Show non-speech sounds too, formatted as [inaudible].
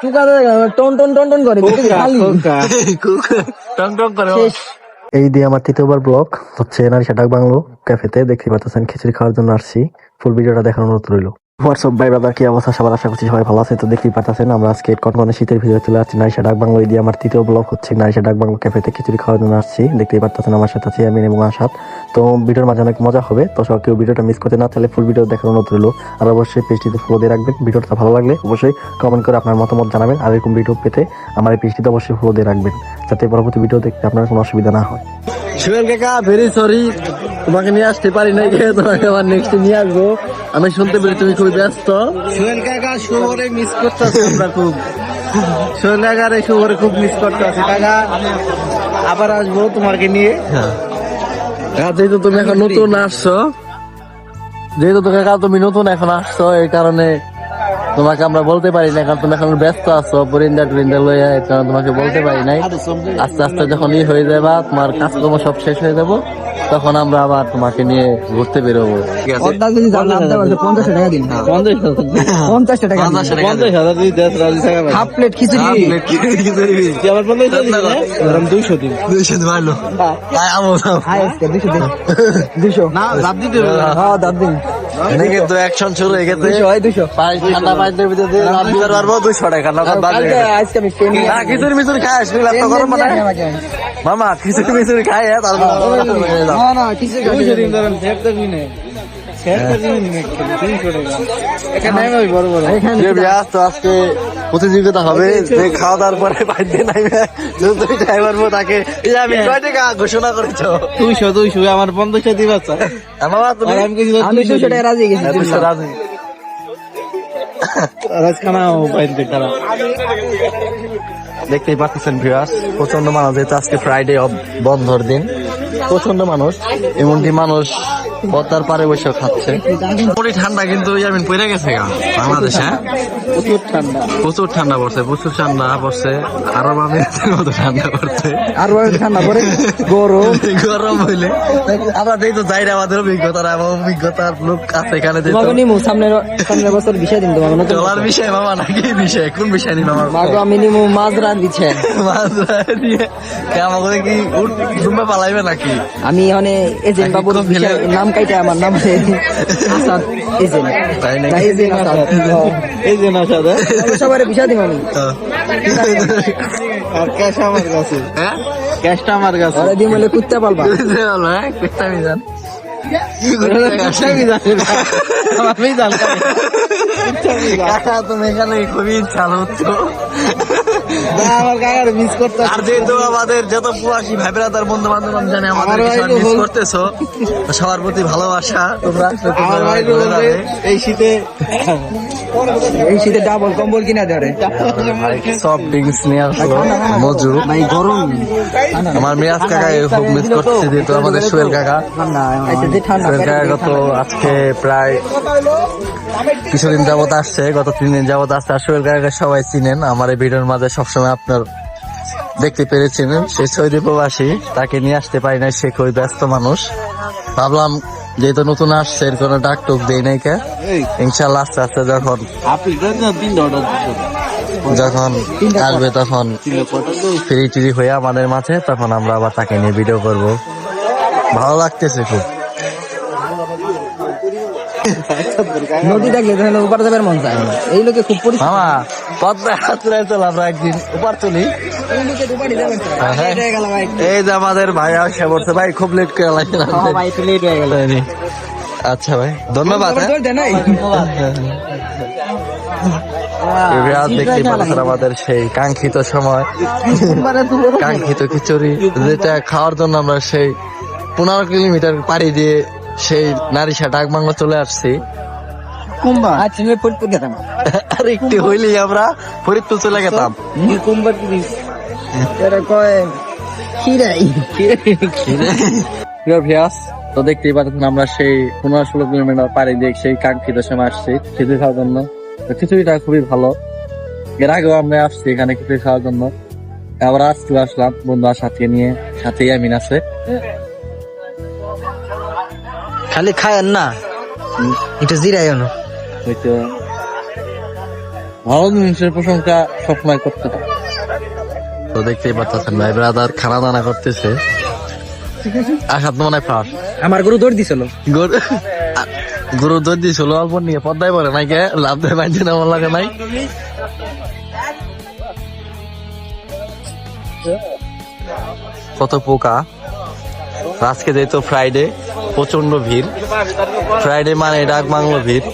চুকাতে টন টন টন টন করে খালি। টং টং করে এই দিয়ে আমার তৃতীয়বার ব্লগ হচ্ছে এনার ডাক বাংলো ক্যাফেতে দেখতে পাচ্ছেন খিচুড়ি খাওয়ার জন্য আসছি। ফুল ভিডিওটা দেখার অনুরোধ রইল। হোয়াটসঅ্যাপ ভাই ব্রাদার কি অবস্থা? সবার আশা করছি সবাই ভালো আছে তো দেখতেই পাচ্ছেন আমরা আজকে কনকনে শীতের ভিডিও চলে আসছি নারিশা ডাক বাংলো দিয়ে আমার তৃতীয় ব্লগ হচ্ছে নারিশা ডাক বাংলো ক্যাফেতে খিচুড়ি খাওয়ার জন্য আসছি, দেখতেই পাচ্ছেন আমার সাথে আছি আমি এবং আসাদ তো ভিডিওর মাঝে অনেক মজা হবে, তো কেউ ভিডিওটা মিস করতে না চাইলে ফুল ভিডিও দেখার অনুরোধ রইল। আর অবশ্যই পেজটিতে ফলো দিয়ে রাখবেন, ভিডিওটা ভালো লাগলে অবশ্যই কমেন্ট করে আপনার মতামত জানাবেন, আর এরকম ভিডিও পেতে আমার এই অবশ্যই ফলো দিয়ে রাখবেন, যাতে পরবর্তী ভিডিও দেখতে আপনার কোনো অসুবিধা না হয়। তোমাকে নিয়ে আসতে পারি নাই কে তোমাকে আবার নেক্সট নিয়ে আসব। আমি শুনতে পেরে তুমি খুবই ব্যস্ত। কাকা শুভরে মিস করতেছি আমরা খুব। সুয়েল কাকার এই শুভরে খুব মিস করতেছি। কাকা আবার আসব তোমাকে নিয়ে। আর যেহেতু তুমি এখন নতুন আসছো যেহেতু তো কাকা তুমি নতুন এখন আসছো এই কারণে তোমাকে আমরা বলতে পারি না কারণ তুমি এখন ব্যস্ত আছো পরিন্দা টরিন্দা লইয়া কারণে তোমাকে বলতে পারি নাই। আস্তে আস্তে যখন ই হয়ে যাবা তোমার কাজকর্ম সব শেষ হয়ে যাব তখন আমরা আবার তোমাকে নিয়ে ঘুরতে বেরোবো। পঞ্চাশ টাকা দিন। পঞ্চাশ টাকা পঞ্চাশ হাজার থাকা হাফ প্লেট খিচুড়ি। আবার পঞ্চাশ দুইশো দিন। দুইশো হাই আজকে দুশো দিন। দুশো না দিতে হ্যাঁ দিন। এনে কিন্তু অ্যাকশন শুরু হয়ে গেছে। ঠান্ডা দিতে পারব দুইশো। টাকা নগদ না খিচুড়ি মিচুড়ি খাই আসবি গরম মানে মামা খিচুড়ি মিচুড়ি খায় তারপর না না কিছু যে বিয়াস তো আজকে প্রতিযোগিতা হবে। যে খাওয়া দাওয়ার পরে বাইরে নাইবে যদি তুমি ড্রাইভার তাকে এই আমি কয় টাকা ঘোষণা করেছ? দুইশো দুইশো আমার পঞ্চাশটা দিবা স্যার মামা তুমি আমি দুশো টাকা রাজি গেছি রাজি। খারাপ। দেখতেই পাচ্ছেন ভিউয়ার্স প্রচণ্ড মানুষ যেহেতু আজকে ফ্রাইডে বন্ধর দিন প্রচণ্ড মানুষ এমনকি মানুষ পদ্মার পারে বসে খাচ্ছে। মোটামুটি ঠান্ডা কিন্তু ইয়ামিন পড়ে গেছে গা বাংলাদেশে হ্যাঁ? প্রচুর ঠান্ডা। প্রচুর ঠান্ডা পড়ছে প্রচুর ঠান্ডা পড়ছে। আমিরাতের মতো ঠান্ডা পড়ছে। আর ঠান্ডা পরে গরম। গরম হইলে। আমরা যাই না আমাদের অভিজ্ঞতার লোক আছে এখানে নিমু সামনের সামনের বছর বিষয় দিন তোমাকে নতুন ডলার বিষয় মামা নাকি বিষয়? কোন বিষয় নিব আমার মাকে আমি নিমু মাছ দিয়ে কে আমাকে কি উঠ পালাইবে নাকি? আমি এখানে এজেন্ট বাবুর বিষয়- নাম কাইটা আমার নাম আসাদ। এজেন্ট তাই নাকি? এজেন্ট আসাদ। এই যে না সাদা সবার বিষয় দিব আমি আর ক্যাশ আমার কাছে হ্যাঁ? ক্যাশটা আমার কাছে। ওরা দিয়ে বলে কুত্তা পালবা। [laughs] ভালো হ্যাঁ? কুত্তা মিজান আমি জানতাম কাকা তুমি এখানে খুবই চালু হতো না, আমার কাকার মিস করতে আর যেহেতু আমাদের যত প্রবাসী ভাই তার বন্ধু বান্ধব আমি আমাদের আমার মিস করতেছো সবার প্রতি ভালোবাসা তোমরা আমার ভাই। এই শীতে এই শীতে ডাবল কম্বল কিনা ধরে সফট ড্রিঙ্কস নিয়ে আসলো মজু ভাই গরম। আমার মিরাজ কাকা খুব মিস করতেছে যেহেতু আমাদের সোহেল কাকা। সোহেল কাকা গত আজকে প্রায় কিছুদিন যাবত আসছে গত তিন দিন যাবত আসছে। আর সোহেল কাকাকে সবাই চিনেন আমার এই ভিডিওর মাঝে সবসময় আপনার দেখতে পেরেছেন সে সৌদি প্রবাসী তাকে নিয়ে আসতে পারি না সে খুবই ব্যস্ত মানুষ। ভাবলাম যেহেতু নতুন আসছে এর কোনো ডাক টুক দেই নাই কে। ইনশাল্লাহ আস্তে আস্তে যখন যখন আসবে তখন ফ্রি টিরি হয়ে আমাদের মাঝে তখন আমরা আবার তাকে নিয়ে ভিডিও করব। ভালো লাগতেছে খুব। নদী থাকলে তাহলে উপর যাবার মন চায় এই লোকে খুব পরিষ্কার মামা পদ্মায় হাত তুলে চল একদিন। উপর এই যাবেন হ্যাঁ। হয়ে। এই যে আমাদের ভাই আসে পড়ছে ভাই খুব লেট করে লাগছে হ্যাঁ ভাই একটু লেট হয়ে গেল। আচ্ছা ভাই ধন্যবাদ দেখতে পাচ্ছেন আমাদের সেই কাঙ্ক্ষিত সময়। কাঙ্ক্ষিত খিচুড়ি যেটা খাওয়ার জন্য আমরা সেই পনেরো কিলোমিটার পাড়ি দিয়ে সেই নারিশা ডাকবাংলা চলে আসছি। কুম্বা? আচ্ছা আমি ফরিদপুর গেতাম [laughs] আর একটু হইলেই আমরা ফরিদপুর চলে গেতাম। কুম্বার কি এরা কয় খিরাই। প্রিয় ভিয়াস তো দেখতেই পাচ্ছেন আমরা সেই পনেরো ষোলো কিলোমিটার পাড়ি দিয়ে সেই কাঙ্ক্ষিত সময় আসছি খিচুড়ি খাওয়ার জন্য। তো খিচুড়িটা খুবই ভালো। এর আগেও আমরা আসছি এখানে খিচুড়ি খাওয়ার জন্য। আবার আজকে আসলাম বন্ধু আর সাথে নিয়ে সাথে আমিন আছে। খালি খায়েন না। এটা জিরাই না হয়তো ভালো জিনিসের প্রশংসা সবসময় করতে তো দেখতেই পাচ্ছেন ভাই ব্রাদার খানা দানা করতেছে। আসাদ মনে হয় আমার গরু দৌড় দিছিল। গরু গরু দই দিয়েছিল অল্প নিয়ে পদ্মায় পরে নাই কে? লাভ দেয় পাইছে না আমার লাগে নাই। কত পোকা। আজকে যেহেতু ফ্রাইডে প্রচণ্ড ভিড়। ফ্রাইডে মানে ডাক বাংলো ভিড়।